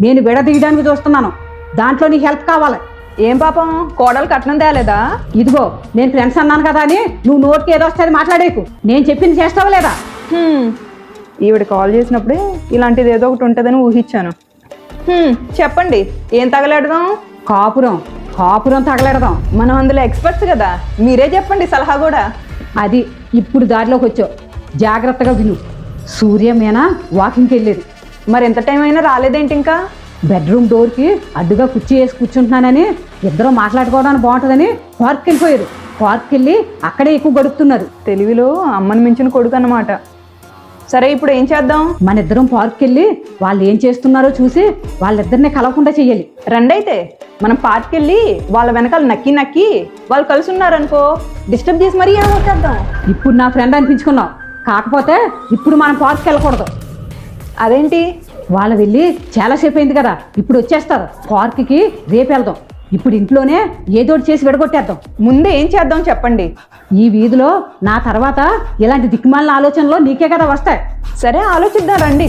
నేను విడదీయడానికి చూస్తున్నాను. దాంట్లో నీ హెల్ప్ కావాలి. ఏం పాపం? కోడలు కట్నం తేలేదా? ఇదిగో నేను ఫ్రెండ్స్ అన్నాను కదా అని నువ్వు నోటికి ఏదో వస్తుంది మాట్లాడేకు. నేను చెప్పింది చేస్తావా లేదా. ఈవిడ కాల్ చేసినప్పుడే ఇలాంటిది ఏదో ఒకటి ఉంటుందని ఊహించాను. చెప్పండి ఏం తగలెడదాం? కాపురం. కాపురం తగలెడదాం. మనం అందులో ఎక్స్పర్ట్స్ కదా. మీరే చెప్పండి సలహా కూడా. అది ఇప్పుడు దారిలోకి వచ్చావు. జాగ్రత్తగా విను. సూర్య మీన వాకింగ్కి వెళ్ళేది. మరి ఎంత టైం అయినా రాలేదేంటి ఇంకా? బెడ్రూమ్ డోర్కి అడ్డుగా కుర్చీ వేసి కూర్చుంటున్నానని ఇద్దరు మాట్లాడుకోవడానికి బాగుంటుందని పార్క్కి వెళ్ళిపోయారు. పార్క్కి వెళ్ళి అక్కడే ఎక్కువ గడుపుతున్నారు. తెలివిలో అమ్మని మించిన కొడుకు అన్నమాట. సరే ఇప్పుడు ఏం చేద్దాం? మన ఇద్దరం పార్క్కి వెళ్ళి వాళ్ళు ఏం చేస్తున్నారో చూసి వాళ్ళిద్దరిని కలవకుండా చెయ్యాలి. రండి అయితే మనం పార్క్కి వెళ్ళి వాళ్ళ వెనకాల నక్కి నక్కి వాళ్ళు కలిసి ఉన్నారనుకో డిస్టర్బ్ చేసి మరీ ఏమవుతాం ఇప్పుడు నా ఫ్రెండ్ అనిపించుకున్నావు కాకపోతే ఇప్పుడు మనం పార్క్కి వెళ్ళకూడదు. అదేంటి? వాళ్ళు వెళ్ళి చాలాసేపు అయింది కదా ఇప్పుడు వచ్చేస్తారు. పార్క్కి రేపు వెళ్దాం. ఇప్పుడు ఇంట్లోనే ఏదో చేసి విడగొట్టేద్దాం. ముందే ఏం చేద్దాం చెప్పండి. ఈ వీధిలో నా తర్వాత ఇలాంటి దిక్కుమాలిన ఆలోచనలో నీకే కదా వస్తాయి. సరే ఆలోచిద్దాం రండి.